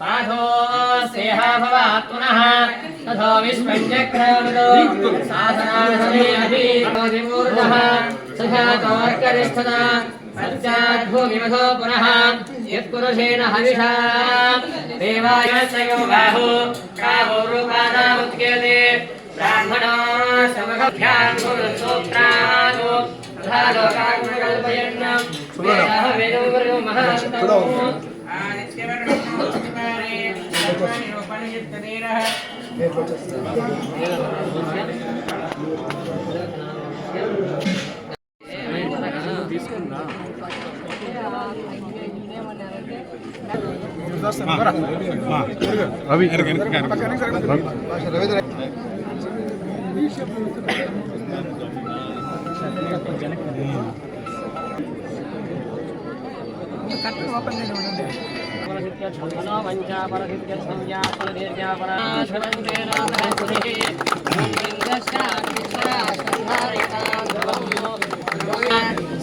पाठो स्नेह भवात् पुनः तथो विश्वञ्चक्रमिदो शासनासने अभिमूर्धः सखातोर्करिष्ठता సత్యాద్భూమిమధో పునః యత్పురుషేణ హవిషా దేవాయో బాహు కావో రూపానాముత్క్యతే బ్రాహ్మణో సమభ్యాం సూత్రాను కల్పయన్న వేదం మహాంతము ఉపనిషత్తు రవి సుమన్ సార్ కొద్దిగా వెనక్కి రండి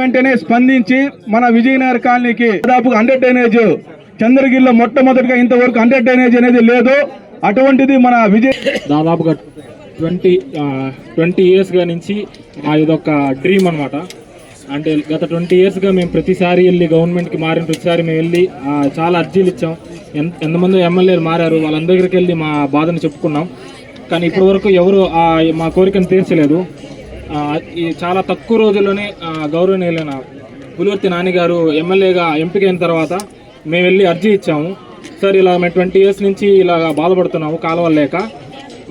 వెంటనే స్పందించి మన విజయనగర కాలనీకి దాదాపు హండ్రెడ్ డ్రైనేజ్ చంద్రగిరిలో మొట్టమొదటిగా ఇంతవరకు హండ్రెడ్ డ్రైనేజ్ అనేది లేదు. అటువంటిది మన విజయ దాదాపుగా ట్వంటీ ట్వంటీ ఇయర్స్గా నుంచి ఇదొక డ్రీమ్ అనమాట అంటే గత ట్వంటీ ఇయర్స్గా మేము ప్రతిసారి వెళ్ళి గవర్నమెంట్కి మారిన ప్రతిసారి మేము వెళ్ళి చాలా అర్జీలు ఇచ్చాం. ఎంత ఎంతమంది ఎమ్మెల్యేలు మారారు. వాళ్ళందరి దగ్గరికి వెళ్ళి మా బాధను చెప్పుకున్నాం. కానీ ఇప్పటివరకు ఎవరు మా కోరికను తీర్చలేదు. ఈ చాలా తక్కువ రోజుల్లోనే గౌరవనీయులైన పులివర్తి నాని గారు ఎమ్మెల్యేగా ఎంపికైన తర్వాత మేము వెళ్ళి అర్జీ ఇచ్చాము. సార్ ఇలా మేము ట్వంటీ ఇయర్స్ నుంచి ఇలా బాధపడుతున్నాము కాలువలు లేక.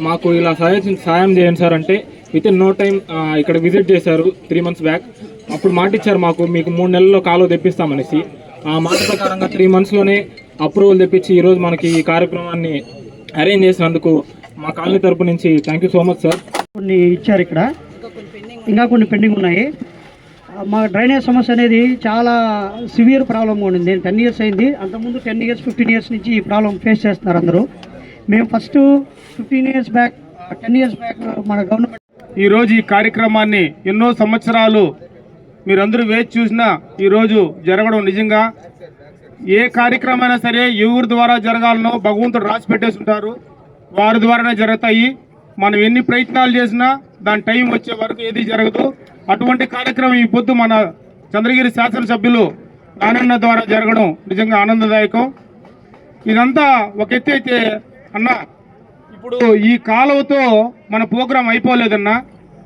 మాకు ఇలా సహాయం సహాయం చేయండి సార్ అంటే విత్ ఇన్ నో టైం ఇక్కడ విజిట్ చేశారు త్రీ మంత్స్ బ్యాక్ అప్పుడు మాట ఇచ్చారు మాకు మీకు మూడు నెలల్లో కాలువ తెప్పిస్తామనేసి. ఆ మాట ప్రకారంగా త్రీ మంత్స్లోనే అప్రూవల్ తెప్పించి ఈరోజు మనకి ఈ కార్యక్రమాన్ని అరేంజ్ చేసినందుకు మా కాలనీ తరపు నుంచి thank you so much sir కొన్ని ఇచ్చారు ఇక్కడ. ఇంకా కొన్ని పెండింగ్ ఉన్నాయి. మా డ్రైనేజ్ సమస్య అనేది చాలా సివియర్ ప్రాబ్లమ్ ఉండింది. టెన్ ఇయర్స్ అయింది. అంతకుముందు టెన్ ఇయర్స్ ఫిఫ్టీన్ ఇయర్స్ నుంచి ఈ ప్రాబ్లం ఫేస్ చేస్తున్నారు అందరూ. మేము first fifteen years back ten years back మన గవర్నమెంట్ ఈరోజు ఈ కార్యక్రమాన్ని ఎన్నో సంవత్సరాలు మీరందరూ వేచి చూసినా ఈరోజు జరగడం నిజంగా. ఏ కార్యక్రమం అయినా సరే ఎవరి ద్వారా జరగాలనో భగవంతుడు రాసి పెట్టేసి ఉంటారు. వారి ద్వారానే జరుగుతాయి. మనం ఎన్ని ప్రయత్నాలు చేసినా దాని టైం వచ్చే వరకు ఏది జరగదు. అటువంటి కార్యక్రమం ఈ పొద్దు మన చంద్రగిరి శాసనసభ్యులు నానన్న ద్వారా జరగడం నిజంగా ఆనందదాయకం. ఇదంతా ఒక ఎత్తి అయితే అన్న ఇప్పుడు ఈ కాలువతో మన ప్రోగ్రాం అయిపోలేదన్నా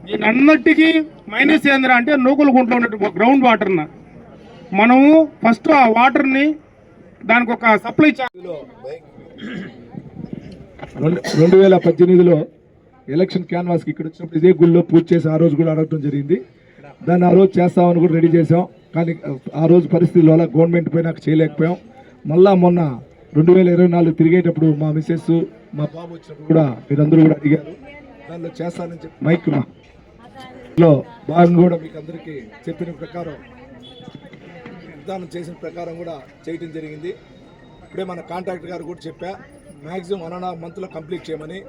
దీని అన్నిటికీ మైనస్ ఏంద్రా అంటే నూకుల గుంట్లో ఉన్నట్టు గ్రౌండ్ వాటర్న మనము ఫస్ట్ ఆ వాటర్ని దానికి ఒక సప్లై రెండు రెండు వేల పద్దెనిమిదిలో ఎలక్షన్ క్యాన్వాస్కి ఇక్కడ వచ్చినప్పుడు ఇదే గుళ్ళో పూజ చేసి ఆ రోజు కూడా అడగటం జరిగింది. దాన్ని ఆ రోజు చేస్తామని కూడా రెడీ చేసాం కానీ ఆ రోజు పరిస్థితుల వల్ల గవర్నమెంట్ పైన చేయలేకపోయాం. మళ్ళా మొన్న రెండు వేల ఇరవై నాలుగు తిరిగేటప్పుడు మా మిస్సెస్ మా బాబు వచ్చినప్పుడు కూడా మీరందరూ కూడా అడిగారు. దానిలో చేస్తానని చెప్పి మైక్లో భాగం కూడా మీకు అందరికీ చెప్పిన ప్రకారం విధానం చేసిన ప్రకారం కూడా చేయటం జరిగింది. ఇప్పుడే మన కాంట్రాక్టర్ గారు కూడా చెప్పా మ్యాక్సిమం వన్ అండ్ హాఫ్ మంత్లో కంప్లీట్ చేయమని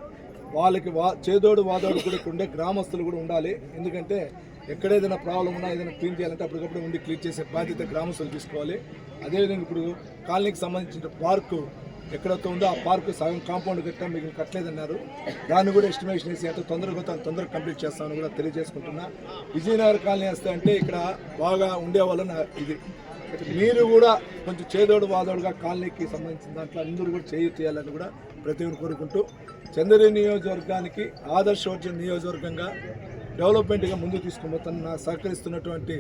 వాళ్ళకి వా చేదోడు వాదోడు కూడా ఉండే గ్రామస్తులు కూడా ఉండాలి. ఎందుకంటే ఎక్కడ ఏదైనా ప్రాబ్లం ఉన్నా ఏదైనా క్లీన్ చేయాలంటే అప్పటికప్పుడు ఉండి క్లీన్ చేసే బాధ్యత గ్రామస్తులు తీసుకోవాలి. అదేవిధంగా ఇప్పుడు కాలనీకి సంబంధించిన పార్కు ఎక్కడైతే ఉందో ఆ పార్కు సగం కాంపౌండ్ కట్టడం మీకు కట్టలేదన్నారు. దాన్ని కూడా ఎస్టిమేషన్ వేసి ఎంత తొందరగా తొందరగా కంప్లీట్ చేస్తామని కూడా తెలియజేసుకుంటున్నా. విజయనగర్ కాలనీ వస్తే అంటే ఇక్కడ బాగా ఉండేవాళ్ళని నా ఇది. మీరు కూడా కొంచెం చేదోడు వాదోడుగా కాలనీకి సంబంధించిన దాంట్లో అందరూ కూడా చేయి చేయాలని కూడా ప్రతి ఒక్కరు కోరుకుంటూ చంద్రగిరి నియోజకవర్గానికి ఆదర్శవర్జన్ నియోజకవర్గంగా డెవలప్మెంట్గా ముందుకు తీసుకుపోతాను. నా సహకరిస్తున్నటువంటి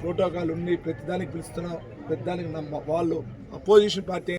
ప్రోటోకాల్ ఉండి ప్రతిదానికి పిలుస్తున్నాం. ప్రతిదానికి నా వాళ్ళు అపోజిషన్ పార్టీ